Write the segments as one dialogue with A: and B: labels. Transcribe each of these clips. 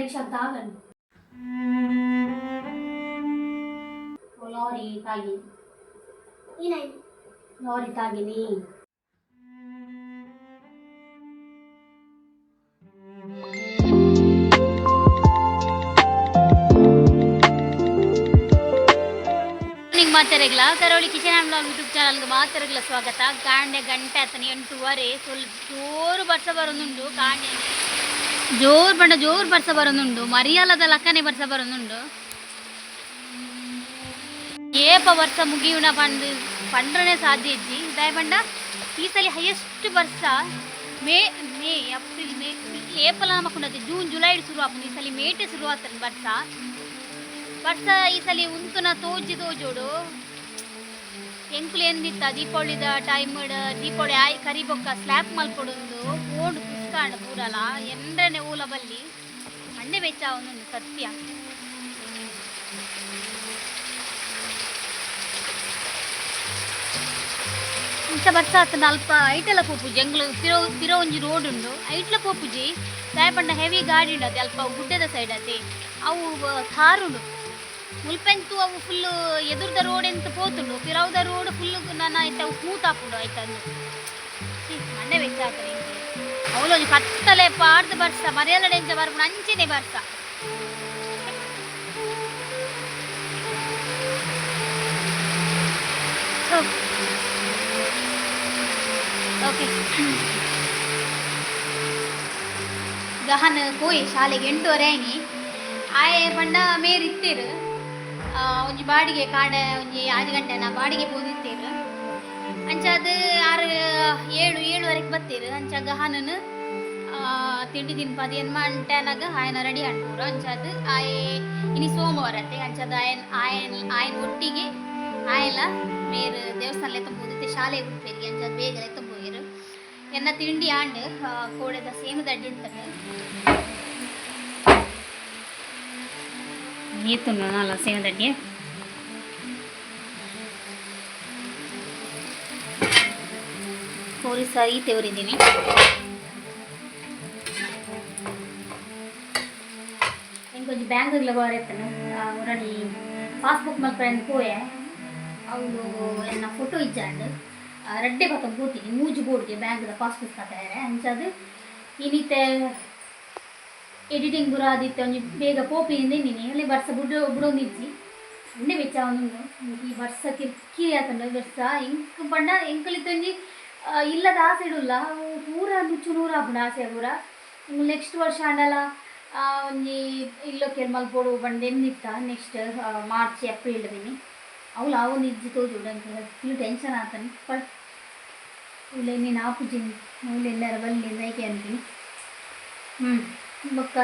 A: ನಿಕ್ಷ ತಾಗನ್ lorry ತಾಗಿ.
B: ಏನಾಯ್ತು?
A: Lorry ತಾಗಿನಿ ನಿಂಗೆ ಮಾತಾಡಲ್ಲ ಕರಾವಳಿ ಕಿಚನ್ ಆ್ಯಂಡ್ ಬ್ಲಾಗ್ ಯೂಟ್ಯೂಬ್ ಚಾನಲ್ಗೆ ಮಾತಾಡಲ್ಲ ಸ್ವಾಗತ. ಕಾಂಡೆ ಗಂಟೆ ಆತನಿ ಎಂಟೂವರೆ. ಸ್ವಲ್ಪ ಜೋರು ಬರ್ಸ ಬರೋದುಂಟು. ಕಾಂಡೆ. ಜೋರು ಬಂಡ ಜೋರು ಬರ್ಸ ಬರೋದುಂಡು ಮರಿಯಾಲದ ಲಕ್ಕನೆ ಬರ್ಸ ಬರೋದುಂಡು ಏಪ ವರ್ಷ ಮುಗಿಯುಣ ಬಂದು ಪಂಡ್ರನೇ ಸಾಧ್ಯ ಇಜ್ಜಿ ದಯ ಪಂಡ ಈ ಸಲ ಹೈಯೆಸ್ಟ್ ವರ್ಷ ಮೇ ಮೇ ಏಪ್ರಿಲ್ ಮೇ ಏಪಲ ನಮಕೊಂಡದ್ದು ಜೂನ್, ಜುಲೈ ಶುರು ಆಪುಂಡು ಈ ಸಲ ಮೇಟೆ ಶುರು ಆಗ್ತದೆ ವರ್ಷ. ವರ್ಷ ಈ ಸಲ ಉಂತುನ ತೋಜಿ ತೋಜೋಡು ಎಂಕುಲು ಎಂದಿತ್ತ? ದೀಪಾವಳಿದ ಟೈಮ್ ದೀಪಾವಳಿ ಆಯ್, ಕರಿಬೊಕ್ಕ ಸ್ಲ್ಯಾಪ್ ಮಲ್ಕೊಡೊಂದು. ಎಂಡ್ರನೆ ಊಲ ಬಲ್ಲಿ ಮಂಡೆ ಬೆಚ್ಚ ಒಂದೊಂದು ಸತ್ಯ. ಇಂಥ ಬರ್ಸ ಆತನ ಅಲ್ಪ ಐಟಲ ಪೋಪುಜಿ ಎಂಗ್ಲು ತಿರೋ ತಿರೋ ಒಂಜಿ ರೋಡ್ ಉಂಡು ಐಟ್ಲ ಪೋಪುಜಿ ದಾಯಪಂಡ ಹೆವಿ ಗಾಡಿ ಉಂಡು ಅದೇ, ಅಲ್ಪ ಗುಡ್ಡದ ಸೈಡ್ ಅದೆ. ಅವು ಥಾರ್ ಉಂಡು ಮುಲ್ಪೆಂತು ಅವು ಫುಲ್ ಎದುರ್ದ ರೋಡ್ ಎಂತ ಪೋತುಂಡು ಪಿರವ್ದ ರೋಡ್ ಫುಲ್ ನನ್ನ ಆಯ್ತು, ಅವು ಹಾಕೊಂಡು ಆಯ್ತು ಅಂದು ಮಣ್ಣೆ ವೆಚ್ಚ ಆಗ್ತದೆ ಅವಳೊಂದು ಕತ್ತಲೆ ಪಾಡ್ದು ಬರ್ಸ ಮರೆಯಲ್ಲಡೆಂಚ ಬರ್ಕೊಂಡು ಅಂಚಿದೆ ಬರ್ಸ. ಓಕೆ. ಗಹನ್ ಕೋಯಿ ಶಾಲೆಗೆ ಎಂಟುವರೆ ಆಯ್ನಿ. ಆಯೆ ಪಂಡ ಮೇರ್ ಇತ್ತೇರು ಒಂಜಿ ಬಾಡಿಗೆ ಕಾಡ, ಒಂಜಿ ಆರು ನಾ ಬಾಡಿಗೆ ಪೋದಿತ್ತೇರು. ಅಂಚಾದ ಆರು ಏಳು ಏಳುವರೆಗೆ ಬತ್ತೇರು ಅಂಚ ಹನನು ತಿಂಡಿ ತಿನ್ಪದ ಏನು ಮಂಟನಾಗ ಆಯನ ರೆಡಿ ಅಂಟೂರು ಅಂಚಾದ ಆಯೆ, ಇನಿ ಸೋಮವಾರ ಅತ್ತೆ ಅಂಚಾದ ಆಯನ್ ಆಯನ್, ಆಯನ ಒಟ್ಟಿಗೆ ಆಯಲ ಮೇರು ದೇವಸ್ಥಾನ ಎತ್ತಂಬೋದಿತ್ತೆ ಶಾಲೆ ಹುಟ್ಟಿರಿ ಅಂಚಾದ ಬೇಗ ಎತ್ತಂಬೋಯಿರು ಎನ್ನ ತಿಂಡಿ ಆಂಡ್ ಕೋಡೆದ ಸೇಮದ ಅಡ್ಡಿ ನೀತು ನೀತುಂಡು ಅಲ್ಲ ಕೋರಿ ಸಾರಿ ತೆವರಿದ್ದೀನಿ ఇంకొంచెం బ్యాంకులో బారెత్తను ఉరని పాస్బుక్ మల్పని పోయే ಅವನು ನನ್ನ ಫೋಟೋ ಇಚ್ಚಾಂಡು ರಡ್ಡೆ ಬತ್ತ ಕೂತೀನಿ ಮೂಜು ಬೋರ್ಡ್ಗೆ ಬ್ಯಾಂಕ್ದ ಪಾಸ್ಬುಕ್ ಕಟ್ಟಾರೆ ಅಂಚದು ಇನ್ನಿತ್ತೆ ಎಡಿಟಿಂಗ್ ಬುರಾದಿತ್ತೆ ಒಂಜಿ ಬೇಗ ಪೋಪಿಯಿಂದ ನೀನು ಅಲ್ಲಿ ಬರ್ಸ ಬುಡ್ ಬುಡೊಂದಿಜ್ಜಿ ಅಂಡೆ ಬೆಚ್ಚ ಅವನು ಈ ಬರ್ಸ ಕಿರಿ ಆತಂಡ ಬರ್ಸ ಇಂಕ್ ಪಂಡ ಎಂಕಲಿತ್ತೊಂಜಿ ಇಲ್ಲದ ಆಸೆ ಇಡುಲ್ಲ. ಪೂರ ನುಚ್ಚು ನೂರ ಆಪುಂಡು ಆಸೆ ಪೂರ ನೆಕ್ಸ್ಟ್ ವರ್ಷ ಅಂಡಲ ಆ, ಇಲ್ಲೋ ಕೆಲ್ಮಲ್ ಮಲ್ಪೋಡು ಬಂಡೆ ನಿತ್ತ ನೆಕ್ಸ್ಟ್ ಮಾರ್ಚ್ ಏಪ್ರಿಲ್ ಬಿನಿ ಅವಳು ಅವು ನಿಜ್ಜಿ ತೋಜು ನಂಗೆ ಫುಲ್ ಟೆನ್ಷನ್ ಆತನಿ ಬಟ್ ಇಲ್ಲ ನೀನು ಆಪುಜಿನಿ ಅವಳು ಎಲ್ಲರ ಬಲ್ಲಿ ನೈಕೆ ಅಂತೀನಿ. ಹ್ಞೂ ಮಕ್ಕ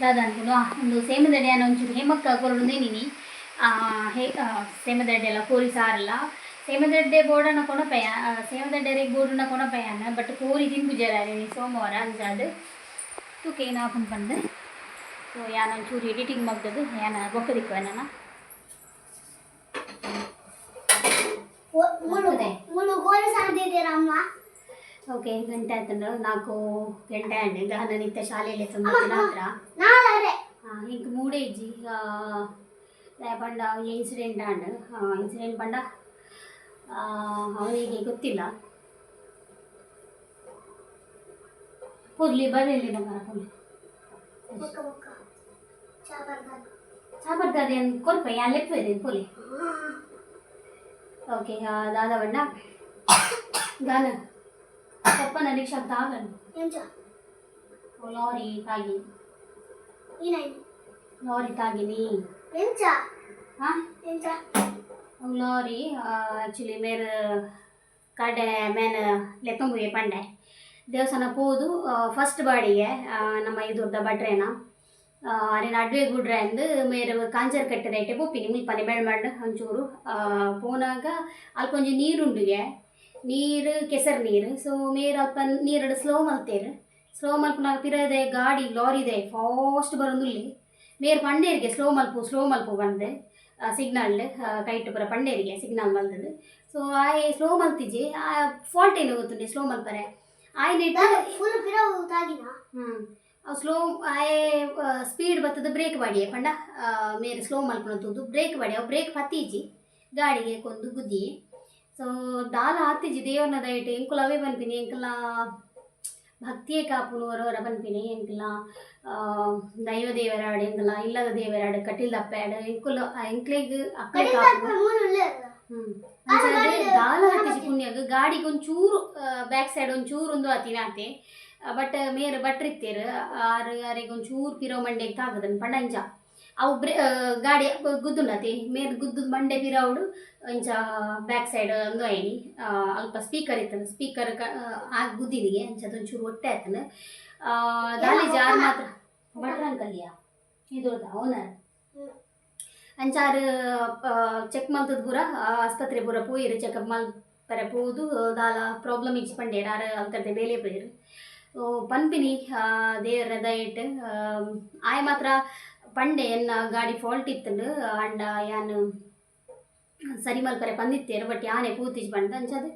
A: ದಾದ ಅನ್ಕೊಂಡು ಒಂದು ಸೇಮದಡ್ಡೆ ಅನ್ನೋ ಒಂಚೂರು ಹೇಮಕ್ಕ ಕೊರಡು ನೀನಿ ಹೇ ಆ, ಸೇಮದಡ್ಡೆ ಎಲ್ಲ ಕೋರಿ ಸಾರಲ್ಲ ಸೇಮದಡ್ಡೆ ಬೋರ್ಡನ ಕೊನಪೆಯ ಸೇಮದಡ್ಡೆರಿಗೆ ಬೋರ್ಡನ ಕೊನಪೆಯಾನ ಬಟ್ ಕೋರಿ ತಿನ್ಪುಜರಾರೆ ನೀ ಸೋಮವಾರ ಅಂಜಾದು தூக்கி நான் ஓப்பன் பண்ணு ஸோ யானை சூரிய எடிட்டிங்
B: பார்க்குறது யானை பொக்கதிக்கு வேணா
A: ಓಕೆ ಗಂಟೆ ಆಯ್ತಂದ್ರೆ ನಾಲ್ಕು ಗಂಟೆ ಅಂಡಿ ನಾನು ನಿತ್ಯ ಶಾಲೆಯಲ್ಲಿ ಸಂಬಂಧಿಸಿದ ಹತ್ರ ಈಗ ಮೂಡೇ ಇಜ್ಜಿ ಪಂಡ ಇನ್ಸಿಡೆಂಟ್ ಆಂಡ್ ಇನ್ಸಿಡೆಂಟ್ ಪಂಡ ಅವನಿಗೆ ಗೊತ್ತಿಲ್ಲ. ಪುರ್ಲಿ ಬರಲಿ ನಮ್ಮ ಪುರ್ಲಿ
B: ಬೊಕ್ಕ ಬೊಕ್ಕ ಚಾಬರ್ದ
A: ಸಾಬರ್ದಾದೆ ಅಂತ ಕೊರ್ಪ ಯಾ ಲೆಕ್ಕ ಇದೆ ಪುಲಿ ಓಕೆ ದಾದ ಬಣ್ಣ ಗಾನ. ಪಪ್ಪನ ರಿಕ್ಷಾ ತಾಗನ್
B: ಎಂಚ
A: ಲಾರಿ ತಾಗಿ.
B: ಏನಾಯ್ತು
A: ಲಾರಿ ತಾಗಿನಿ
B: ಎಂಚ
A: ಹಾಂ
B: ಎಂಚ
A: ಲಾರಿ ಆ್ಯಕ್ಚುಲಿ ಮೇರೆ ಕಡೆ ಮೇನ ಲೆತ್ತಂಬುಗೆ ಪಂಡೆ ದೇವಸ್ಥಾನ ಪೋದು ಫಸ್ಟ್ ಬಾಡಿಗೆ ಆ, ನಮ್ಮ ಇದರ್ದ ಬಡ್ರೇನ ಅರೇನು ಅಡ್ವೆ ಗುಡ್ರೆ ಅಂದು ಮೇರೆ ಕಾಂಜರ್ ಕಟ್ಟದ ಐಟೆ ಪೋಪಿನಿ ಮುಲ್ಪನೆ ಬೆಳ್ಮಂಡ್ ಒಂಚೂರು ಆ, ಪೋನಾಗ ಅಲ್ಪ ಒಂಜಿ ನೀರುಂಡುಗೆ ನೀರು ಕೆಸರು ನೀರು ಸೊ ಮೇರೆ ಅಲ್ಪ ನೀರು ಸ್ಲೋ ಮಲ್ತೇರು ಸ್ಲೋ ಮಲ್ಪನಾಗ ಪಿರದೆ ಗಾಡಿ ಲಾರಿದೆ ಫಾಸ್ಟ್ ಬರೋದುಲ್ಲಿ ಮೇರೆ ಪಂಡೇರಿಗೆ ಸ್ಲೋ ಮಲ್ಪು ಸ್ಲೋ ಮಲ್ಪು ಬಂದೆ ಸಿಗ್ನಲ್ ಕೈಟ್ ಪುರ ಪಂಡೇರಿಗೆ ಸಿಗ್ನಲ್ ಬಂದದ್ದು. ಸೊ ಆಯ್ ಸ್ಲೋ ಮಲ್ತಿಜಿ ಆ ಫಾಲ್ಟ್ ಏನು ಗೊತ್ತುಂಡೆ ಸ್ಲೋ ಮಲ್ಪರೆ? ಆಯ್ ನೆಟ್
B: ಫುಲ್ ಪಿರವು ತಾಗಿನ?
A: ಸ್ಲೋ ಆಯೆ ಸ್ಪೀಡ್ ಬತ್ತದ ಬ್ರೇಕ್ ಬಾಡಿ ಪಂಡ? ಮೇರೆ ಸ್ಲೋ ಮಲ್ಪನಂತದ್ದು ಬ್ರೇಕ್ ಬಾಡಿ. ಅವು ಬ್ರೇಕ್ ಪತ್ತೀಜಿ ಗಾಡಿಗೆ ಕೊಂದು ಗುದ್ದಿ. ಸೊ ದಾಲ ಹತ್ತಿಜಿ ದೇವನ ದಯಟು ಎಂಕುಲ ಅವೇ ಬನ್ಪಿನಿ ಎಂಕುಲ ಭಕ್ತಿಯೇ ಕಾಪುನು ಹೊರವರ ಬನ್ಪಿನಿ ಎಂಕುಲ ಆ, ದೈವ ದೇವರಾಡು ಎಂಕುಲ ಇಲ್ಲದ ದೇವರಾಡು ಕಟೀಲ್ ದಪ್ಪಾಡು ಎಂಕುಲ ಎಂಕ್ಲೆಗ್ ಅಕ್ಕಲೆ ಕಾಪುನು
B: ಮೂರು ಉಳ್ಳೆ
A: ಹ್ಮ್. ಅಂಚಾದ್ರೆ ದಾಲ ಹತ್ತಿಸಿ ಪುಣ್ಯಗ್ ಗಾಡಿಗೆ ಒಂಚೂರು ಬ್ಯಾಕ್ ಸೈಡ್ ಒಂಚೂರು ಒಂದು ಆತಿನ ಆತೆ ಬಟ್ ಮೇರೆ ಬಟ್ರಿತ್ತೇರು ಆರು ಆರಿಗೆ ಒಂಚೂರು ಪಿರೋ ಮಂಡೆಗೆ ತಾಗದನ್ ಪಂಡಂಚ ಅವು ಬ್ರೇ ಗಾಡಿ ಗುದ್ದುನತಿ ಮೇಲ್ ಗುದ್ದು ಮಂಡೆ ಪಿರವುಡು ಇಂಚ ಬ್ಯಾಕ್ ಸೈಡ್ ಒಂದು ಐನಿ ಅಲ್ಪ ಸ್ಪೀಕರ್ ಇತ್ತನ ಸ್ಪೀಕರ್ ಆ ಗುದ್ದಿನಿಗೆ ಅಂಚದೊಂಚೂರು ಹೊಟ್ಟೆ ಆಯ್ತನ ದಾಲಿ ಜಾರ್ ಮಾತ್ರ. ಬಟ್ರಂಕಲ್ಯ ಇದು ಅವನರ್ ಅಂಚಾರು ಚೆಕ್ ಮಲ್ತದ ಪೂರ ಆಸ್ಪತ್ರೆ ಪೂರ ಪೋಯಿರು ಚೆಕಪ್ ಮಲ್ಪರೆ ಪೋದು ದಾಲ ಪ್ರಾಬ್ಲಮ್ ಇಚ್ಚಿ ಪಂಡೇರು ಆರು ಅಲ್ತರ್ದೆ ಬೇಲೆ ಪೋಯಿರು. ಪನ್ಪಿನಿ ದೇವರ ದಯಟ್ ಆಯ್ ಮಾತ್ರ ಪಂಡೆ ಎನ್ನ ಗಾಡಿ ಫಾಲ್ಟ್ ಇತ್ತಂಡು ಅಂಡ ಯಾನು ಸರಿ ಮಲ್ಪರೆ ಬಂದಿತ್ತೇರು ಬಟ್ ಯಾನೆ ಪೂತಿಜ್ ಬಂದ ಅಂಚದು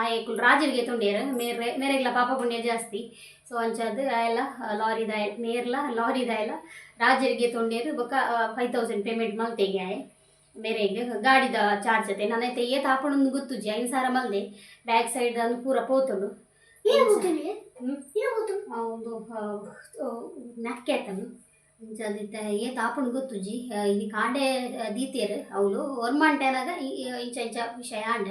A: ಆಯ್ ರಾಜರಿಗೆ ತೊಂಡೇರು ಮೇರೆ ಮೇರೆಗ್ಲ ಪಾಪ ಪುಣ್ಯ ಜಾಸ್ತಿ. ಸೊ ಅಂಚದು ಆಯೆಲ್ಲ ಲಾರಿ ದಾಯ ಮೇರ್ಲ ಲಾರಿ ದಾಯಲ ರಾಜರಿಗೆ ತೊಂಡೇರು ಬೊಕ್ಕ ಫೈವ್ ತೌಸಂಡ್ ಪೇಮೆಂಟ್ ಮಲ್ತೆಗೆ ಆಯ್ ಮೇರೆಗೆ ಗಾಡಿದ ಚಾರ್ಜ್ ಅತೆ. ನನ್ನೈತೆ ಏತ್ ಹಾಪಣೊಂದು ಗೊತ್ತುಜಿ ಐನ್ ಸಾರ ಮಲ್ದೆ ಬ್ಯಾಕ್ ಸೈಡ್ ಅನ್ನು ಪೂರ ಪೋತುಂಡು.
B: ಏನು
A: ಒಂದು ನಕ್ಕೆ ಜದಿತ್ತ ಏತ್ ಆಪುಂಡು ಗೊತ್ತುಜಿ ಇಲ್ಲಿ ಕಾಂಡೆ ದೀತೇರು ಅವಳು ಒರ್ಮಾಂಟೆನಾಗ ಇಂಚ ಇಂಚ ವಿಷಯ ಆಂಡ್.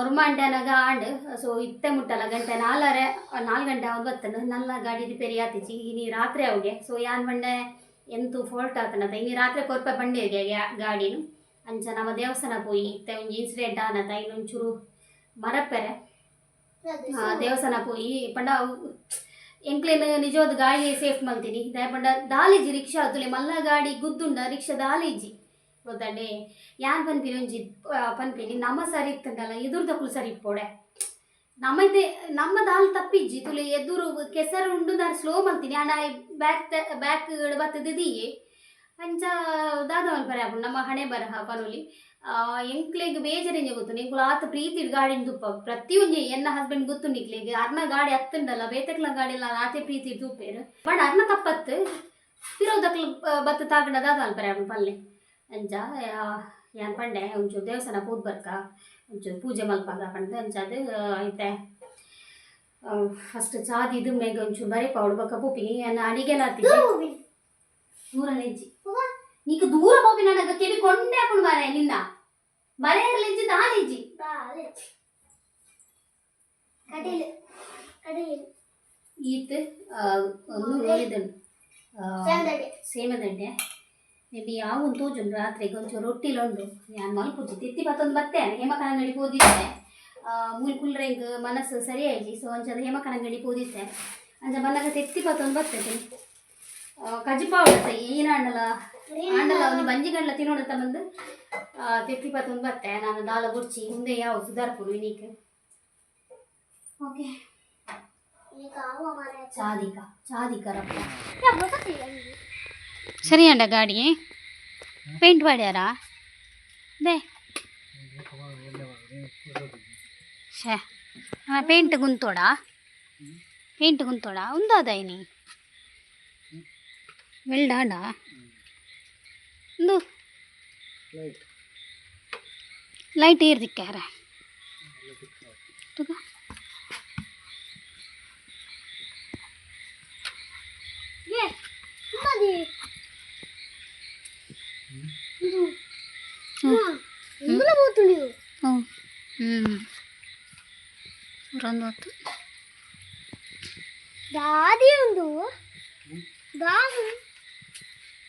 A: ಒರ್ಮಾಂಟೆನಾಗ ಆಂಡ್. ಸೊ ಇತ್ತೆ ಮುಟ್ಟಲ್ಲ ಗಂಟೆ ನಾಲ್ಕರೆ ನಾಲ್ಕು ಗಂಟೆ ಅವ್ನು ಬತ್ತನು ನಲ್ಲ ಗಾಡಿ ರಿಪೇರಿ ಆತಿಜಿ ಇನಿ ರಾತ್ರಿ ಅವ್ಗೆ. ಸೊ ಯಾನ್ ಬಂಡೆ ಎಂತು ಫಾಲ್ಟ್ ಆತನತ ಇನಿ ರಾತ್ರಿ ಕೊರ್ಪೆ ಬಂಡಿರ್ಗೆ ಗಾಡಿನು. ಅಂಚ ನಮ್ಮ ದೇವಸ್ಥಾನ ಪೋಯಿ ಇತ್ತೆ ಒಂಜಿ ಇನ್ಸಿಡೆಂಟ್ ಆನತ ಇನ್ನೊಂಚೂರು ಮರಪ್ಪೆರೆ ದೇವಸ್ಥಾನ ಪೋಯಿ ಪಂಡ ಎಂಕ್ಲೇನ್ ನಿಜವಾದ ಗಾಡಿ ಸೇಫ್ ಮಲ್ತೀನಿ ದಯ ಪಂಡ ದಾಲಿಜಿ, ರಿಕ್ಷಾ ತುಲೆ ಮಲ್ಲ ಗಾಡಿ ಗುದ್ದುಂಡ, ರಿಕ್ಷಾ ದಾಲಿಜಿ. ಗೊತ್ತಂಡೆ ಯಾನ್ ಪನ್ಪಿನಿ ಒಂಜಿ ಪನ್ಪಿನಿ ನಮ್ಮ ಸರಿ ಇತ್ತಂಡಲ್ಲ ಎದುರು ತಕ್ಕಲು ಸರಿ ಇಪ್ಪೋಡೆ. ನಮ್ಮದೇ ನಮ್ಮ ದಾಲ್ ತಪ್ಪಿಜ್ಜಿ, ತುಲೆ ಎದುರು ಕೆಸರು ಉಂಡು ನಾನು ಸ್ಲೋ ಮಲ್ತೀನಿ ಅಣ್ಣ ಬ್ಯಾಕ್ ಬ್ಯಾಕ್ ಬತ್ತದಿದೀಯೆ? ಅಂಚ ದಾದ ಮಲ್ಪರೆ ಆಪುಂಡು ನಮ್ಮ ಹಣೆ ಬರಹ ಪನುಲಿ. ಎಂಕ್ಲೆಗ್ ಬೇಜಾರೇಂಜ ಗೊತ್ತು? ನಿಂಕುಲು ಆತ ಪ್ರೀತಿ ಗಾಡಿನ ತುಪ್ಪ ಪ್ರತಿಯೊಂಜಿ ಎನ್ನ ಹಸ್ಬೆಂಡ್ ಗೊತ್ತು ಇಕ್ಲೆಗ್ ಅರ್ನ ಗಾಡಿ ಹತ್ತುಂಡಲ್ಲ, ಬೇತಕ್ಲ ಗಾಡಿ ಇಲ್ಲ ಆತೆ ಪ್ರೀತಿ ತೂಪೇರು ಬಟ್ ಅರ್ನ ತಪ್ಪತ್ತು. ತಿರೋದಕ್ಲ ಬತ್ತ ತಾಗಡ ದಾದವನ್ ಅಲ್ಪರೆ ಆಪುಂಡು ಪಲ್ಲೆ ಅಂಚ ಯಾನ್ ಪಂಡೆ? ಒಂಚೂರು ದೇವಸ್ಥಾನ ಪೂದ್ ಬರ್ಕ? ಒಂಚೂರು ಪೂಜೆ ಮಲ್ಪಾಗ ಪಂಡ. ಅಂಚದು ಐತೆ. ಫಸ್ಟ್ ಚಾದಿದು ಮೇಗ ಒಂಚೂರು ಬರೀ ಪೌಡ್ ಬಕ್ಕ ಪೂಪಿನಿ ಅನ್ನ ಅಡಿಗೆಲ್ಲ ಹತ್ತಿದ್ದೆ ಎಜ್ಜಿ ನೆಜ್ಜಿ ನೀಕು ದೂರ ಹೋಗಿ ನನಗ ಕೆವಿ ಕೊಂಡೆ ಹಾಕೊಂಡು ಬಾರೆ ನಿನ್ನ ಬರೇ ಲೆಜ್ಜಿ ದಾಲಿಜ್ಜಿ
B: ಕಡೀಲು. ಕಡೀಲು.
A: ಈತ್ ಒಂದು ಸೇಮದಂಡೆ ಮೇಬಿ ಒಂದು ತೋಜುಂಡು ರಾತ್ರಿಗೆ ಒಂಚೂರು ರೊಟ್ಟಿಲುಂಡು. ನಾನು ಮಲ್ಪುಜಿ ತಿತ್ತಿ ಬತ್ತೊಂದು ಬತ್ತೆ ಹೇಮಕನಂಗಡಿ ಹೋದಿದ್ದೆ ಮೂಲ್ ಕುಲ್ರೆಂಗ್ ಮನಸ್ಸು ಸರಿ ಆಯ್ತು ಸೊ ಒಂಚೂರು ಹೇಮಕನಂಗಡಿ ಪೋದಿತ್ತೆ ಅಂಚ ಬಂದಾಗ ತೆತ್ತಿ ಪತ್ತೊಂದು ಕಜಿಪಾವಡ ಏನ ಹಣ್ಣಲ್ಲ ಹಣ್ಣಲ್ಲ ಒಂದು ಬಂಜಿ ಗಂಡ್ಲ ತಿನ್ನೋಣ ತಂದು ತೆತ್ತಿ ಪಾತು ಬತ್ತೆ ನಾನು ದಾಲ ಗುಡ್ಚಿ ಮುಂದೆ ಯಾವ ಸುಧಾರ್ಪುರು ಇನ್ನೀಕೆ ಓಕೆ ಚಾದಿಕ ಚಾದಿಕರಪ್ಪ ಸರಿ ಅಂಡ ಗಾಡಿ ಪೇಂಟ್ ಮಾಡ್ಯಾರಾ ದೇ ಶೇ ಪೇಂಟ್ ಗುಂತೋಡ ಪೇಂಟ್ ಗುಂತೋಡ ಉಂದಾದ ಇನಿ వెల్డాడా లైట్ ఏర్ దిక్కారా పోతుండు
B: రంగు దాది ఉండు
A: దాసు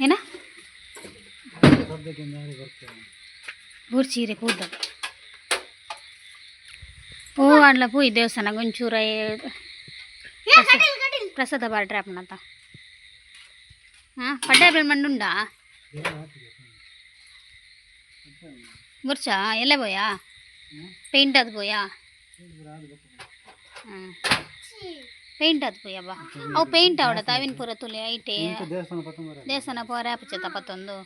A: ಏನ?
C: ಸದ್ಯಕ್ಕೆ ನಾಳೆ ಬರ್ತೇನೆ
A: ಬೂರ್ ಚೀರೆ ಕೂದಲು ಓ ಅಲ್ಲ ಪೋಯಿ ದೇವಸ್ಥಾನ ಒಂಚೂರ ಪ್ರಸಾದ ಬಾಡ್ರೆ ಅಪ್ಪನತ್ತ ಹಾಂ ಪಡ್ಡೆ ಮಂಡುಂಡಾ ಬುರ್ಚಾ ಎಲ್ಲ ಬೋಯಾ? ಪೇಂಟ್ ಬಾ. ಅವು ಪೇಂಟ್ ಅವಡತ್ತ ಅವಿನ ಪೂರ ತುಲೆ ಐಟೆ.
C: ದೇವಸ್ಥಾನ
A: ಪೋರ ಆಪಚತ ಪತ್ತೊಂದು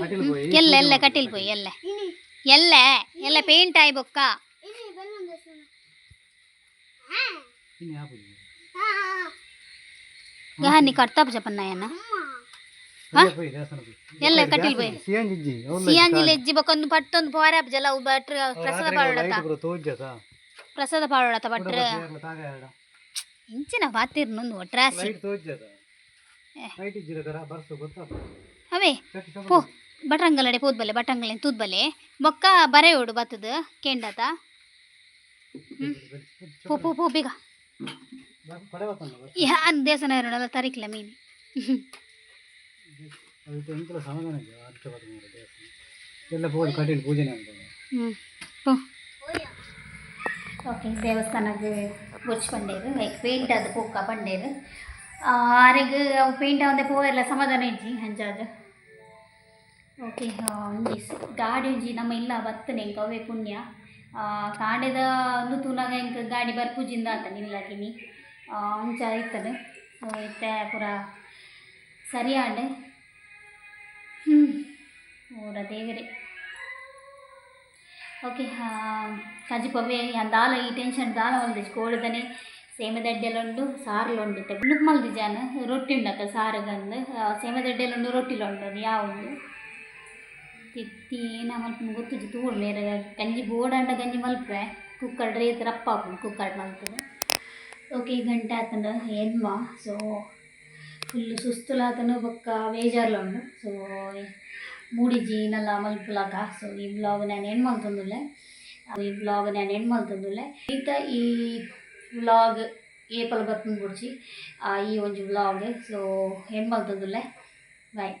C: ಕಟೀಲ್ ಹೋಗಿ
A: ಎಲ್ಲ ಎಲ್ಲ ಕಟ್ಟಿಲ್ ಪೋಯಿ ಎಲ್ಲ. ಎಲ್ಲ ಎಲ್ಲ ಪೇಂಟ್ ಆಯ್ ಬೊಕ್ಕ. ಗಹನಿ ಕರ್ತಾಪ ಜಪನ್ನಯ್ಯನ ಎಲ್ಲ ಕಟ್ಟಿಲ್ ಪೋಯಿ ಸಿಯಾಂಜಿಲ್ ಎಜ್ಜಿ ಬಕ್ಕೊಂದು ಪಟ್ಟೊಂದು ಪೋರ ಆಪಜಲ್ಲ ಅವು ಭಟ್ರ ಪ್ರಸಾದ ಪಾಡೋಡತ ಪ್ರಸಾದ ಪಾಡೋಡತ ಭಟ್ರ
C: ತಾಗ
A: ಬಾತಿರ್ ನೊಂದು ಒಟ್ರಾಸಿ ಅವೇ ಪೋ ಬಟ್ರಂಗಲಡೆ ಪೂದ್ಬಲೆ ಬಟ್ಟಂಗಲೆ ತೂದ್ಬಲೆ ಮೊಕ್ಕ ಬರೆ ಓಡು ಬತ್ತದ ಕೆಂಡತ. ಪೋ ಪೋ ಪೋ ಬೇಗ. ಯಾನ್ ದೇವಸ್ಥಾನ ಇರೋಣಲ್ಲ ತರಿಕ್ಲ ಮೀನು. ಓಕೆ ದೇವಸ್ಥಾನಕ್ಕೆ ಬೊಚ್ಚ ಬಂಡೇರು ಲೈಕ್ ಪೇಂಟ್ ಅದು ಪೂಕ ಬಂಡೇರು ಆರೆಗ್ ಪೇಂಟ್ ಒಂದೇ ಪೋವೆಲ್ಲ ಸಮಾಧಾನ ಇಂಜಿ ಹಂಚಾದ ಓಕೆ ಗಾಡಿ ಒಂಜಿ ನಮ್ಮ ಇಲ್ಲ ಬತ್ತನೆ ಅವೇ ಪುಣ್ಯ. ಕಾಂಡೆದ ಒಂದು ತೂನಾಗ ಎಂಕ ಗಾಡಿ ಬರ್ಪುಜಿಂದ ಅಂತ ನಿಲ್ಲಕಿನಿ. ಅಂಚ ಇತ್ತದ ಸೊ ಇತ್ತೆ ಪೂರ ಸರಿಯಾಡೆ ಹ್ಞೂ ಪೂರ ದೇವರೇ. ಓಕೆ ಕಜಿಪವೆ ದಾಲ, ಈ ಟೆನ್ಷನ್ ದಾಲ ಒಂದು ಕೋಳಿದನೆ. ಸೇಮೆದಡ್ಡೆಲುಂಡು ಸಾರ್ಲುಂಡು ನುಕ್ ಮಲ್ದಿ ಜಾನ, ರೊಟ್ಟಿ ಉಂಡಕ್ಕ ಸಾರಗಂದು. ಸೇಮೆದಡ್ಡೆಲುಂಡು ರೊಟ್ಟಿಲುಂಡು ಯಾವುದು? ತಿತ್ತಿ, ನಾ ಮಲ್ಪ ಗೊತ್ತಿದ್ದು ತೂಳು ಮೇರೆ ಗಂಜಿ ಬೋಡಂಡ ಗಂಜಿ ಮಲ್ಪೆ ಕುಕ್ಕರ್ ರೇತ್ ರಪ್ಪ ಹಾಕೊಂಡು ಕುಕ್ಕರ್ ಮಲ್ತದೆ. ಓಕೆ ಗಂಟೆ ಆತಂಡ ಹೆಣ್ಮ ಸೊ ಫುಲ್ ಸುಸ್ತುಲಾತನು ಬೊಕ್ಕ ಬೇಜಾರ್ಲುಂಡು ಸೊ ಮೂಡಿಜಿ ನಲ್ಲ ಮಲ್ಪುಲಕ ಸೊ ಈ ಬ್ಲಾಗ್ ನಾನು ಏನು ಮಲ್ತೊಂದುಲ್ಲೆ ಈ ಬ್ಲಾಗ್ ನಾನು ಏನು ಮಲ್ತೊಂದುಲ್ಲೆ ಈತ ಈ ವ್ಲಾಗ್ ಏಪಲ್ ಬರ್ತಂದು ಬಿಡ್ಸಿ ಈ ಒಂಜಿ ವ್ಲಾಗ್ ಸೊ ಏನು ಮಲ್ತೊಂದುಲ್ಲೆ ಬಾಯ್